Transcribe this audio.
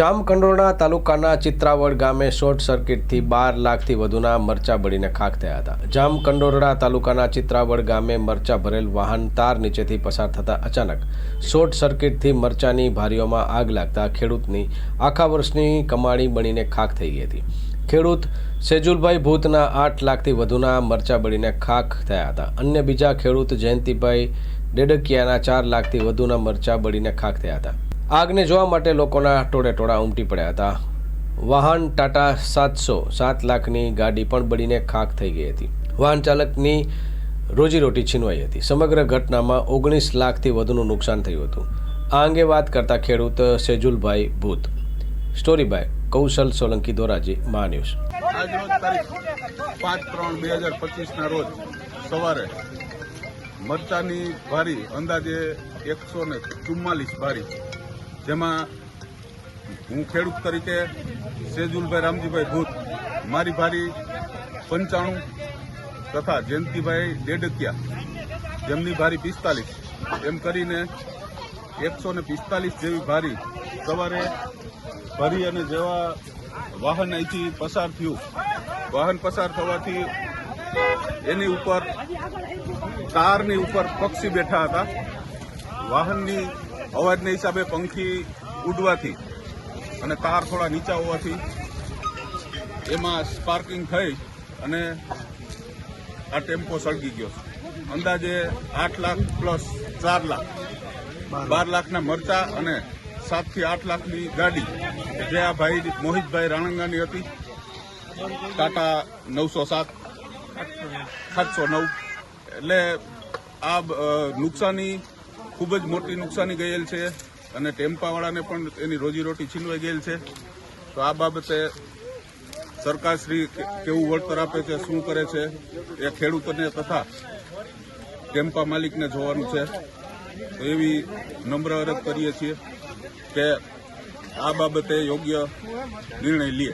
જામકંડોરણા તાલુકાના ચિત્રાવડ ગામે શોર્ટ સર્કિટથી બાર લાખથી વધુના મરચા બળીને ખાખ થયા હતા. જામકંડોરણા તાલુકાના ચિત્રાવડ ગામે મરચા ભરેલ વાહન તાર નીચેથી પસાર થતા અચાનક શોર્ટ સર્કિટથી મરચાની ભારીઓમાં આગ લાગતા ખેડૂતની આખા વર્ષની કમાણી બળીને ખાખ થઈ ગઈ હતી. ખેડૂત સેજુલભાઈ ભૂતના આઠ લાખથી વધુના મરચા બળીને ખાખ થયા હતા. અન્ય બીજા ખેડૂત જયંતિભાઈ ડેડકિયાના ચાર લાખથી વધુના મરચા બળીને ખાખ થયા હતા. આગને જોવા માટે લોકોના ટોળે ટોળા ઉમટી પડ્યા હતા. વાહન ટાટા સાતસો સાત લાખની ગાડી પણ બળીને ખાખ થઈ ગઈ હતી. વાહન ચાલકની રોજીરોટી છીનવાઈ હતી. સમગ્ર ઘટનામાં ઓગણીસ લાખથી વધુનું નુકસાન થયું હતું. આ અંગે વાત કરતા ખેડૂત સેજુલભાઈ ભૂત. સ્ટોરી બાય કૌશલ સોલંકી દોરાજી મા ન્યૂઝ આજ રોજ તારીખ પાંચ ત્રણ બે હજાર પચીસના રોજ સવારે મરચાની ભારી અંદાજે એકસો ને ચુમ્માલીસ ભારી જેમાં હું ખેડૂત તરીકે સેજુલભાઈ રામજીભાઈ ભૂત, મારી ભારી પંચાણું તથા જયંતિભાઈ દેડકિયા, જેમની ભારી પિસ્તાલીસ. એમ કરીને એકસો પિસ્તાલીસ જેવી ભારી સવારે ભરી અને જેવા વાહન અહીંથી પસાર થયું. વાહન પસાર થવાથી એની ઉપર કારની ઉપર પક્ષી બેઠા હતા. વાહનની અવાજના હિસાબે પંખી ઉડવાથી અને તાર થોડા નીચા હોવાથી એમાં સ્પાર્કિંગ થઈ અને આ ટેમ્પો સળગી ગયો અંદાજે આઠ લાખ પ્લસ ચાર લાખ. બાર લાખના મરચા અને સાતથી આઠ લાખની ગાડી. જે આ ભાઈ મોહિતભાઈ રાણંગાની હતી. ટાટા નવસો સાત, સાતસો નવ. એટલે આ નુકસાની ખૂબ જ મોટી નુકસાની ગયેલ છે અને ટેમ્પાવાળાને પણ એની રોજીરોટી છીનવાઈ ગયેલ છે. તો આ બાબતે સરકારશ્રી કેવું વળતર આપે છે, શું કરે છે, એ ખેડૂતોને તથા ટેમ્પા માલિકને જોવાનું છે. એવી નમ્ર અરજ કરીએ છીએ કે આ બાબતે યોગ્ય નિર્ણય લે.